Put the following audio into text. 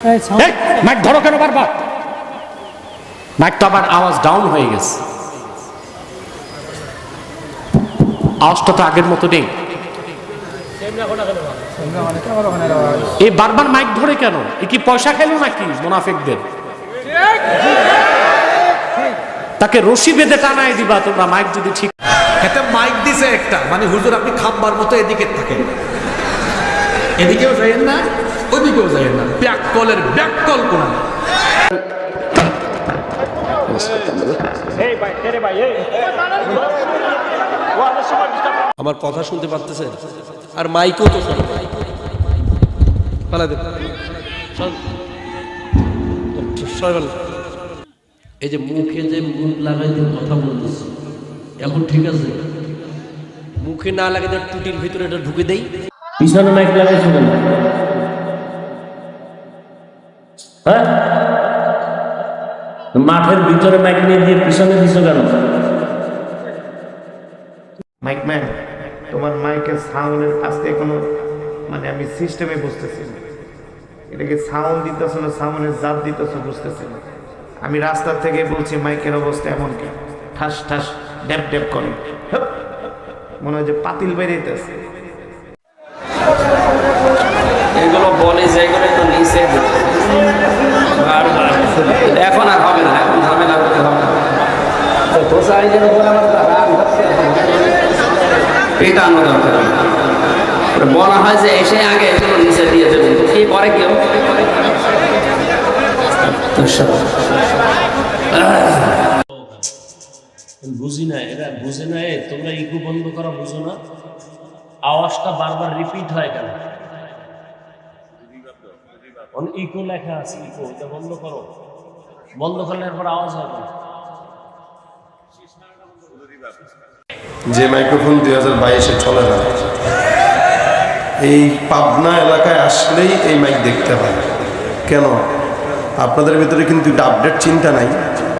এই, মাইক ধরো কেন বারবার? মাইক তো আবার আওয়াজ ডাউন হয়ে গেছে। আওয়াজটা তো আগের মতো নেই। এই বারবার মাইক ধরে কেন? এ কি পয়সা খেলো নাকি মোনাফেকদের? তাকে রশি বেঁধে টানায় দিবা তোমরা মাইক যদি ঠিক এতে মাইক দিছে একটা। মানে হুজুর আপনি খাম্বার মতো এদিকে থাকেন। এদিকেও যাইয়েন না? ওদিকেও যাইয়েন না। ব্যাক কলের ব্যাক কল কোন আমার কথা শুনতে পারতেছে? আর মাইকও তো শোনে। এই যে মুখে যে মুখ লাগাই দিয়ে কথা বলতেছি এখন ঠিক আছে? মুখে না লাগে দিয়ে টুটির ভিতরে এটা ঢুকে দেই। পিছনে মাইক লাগাইছো কেন? হ্যাঁ? মাঠের ভিতরে মাইক নিয়ে দিয়ে পিছনে দিছো কেন? মাইক ম্যান তোমার মাইকের সাউন্ডের থেকে কোনো মানে আমি সিস্টেমে বুঝতেছি না। এটাকে সাউন্ড দিতেছ না সাউন্ডের জাত দিতেছ বুঝতেছি না। আমি রাস্তা থেকে বলছি মাইকের অবস্থা এমন কি? ঠাস ঠাস ড্যাপ ড্যাপ করে। হপ! মনে হয় যে পাতিল বেরিয়েতেছে বলে যেগুলো তো নিচে বারবার। এখন আর হবে না এখন ঝামেলা করতে হবে। না তো প্রসারিজের উপর আমার পেটানো দরকার। বলা হয় যে এসে আগে এগুলো নিচে দিয়ে দেবেন তো কি করে কেউ? বুঝি না এরা বুঝে না তোমরা ইকো বন্ধ করা বুঝো না। আওয়াজটা বারবার রিপিট হয় কেন? ইকো লেখা আছে, ইকো, এটা বন্ধ করো। বন্ধ করলে এরপর আওয়াজ হবে যে মাইক্রোফোন দুই হাজার বাইশে চলে না, এই পাবনা এলাকায় আসলেই এই মাইক দেখতে হয়। কেন? আপনাদের ভিতরে কিন্তু আপডেট চিন্তা নাই।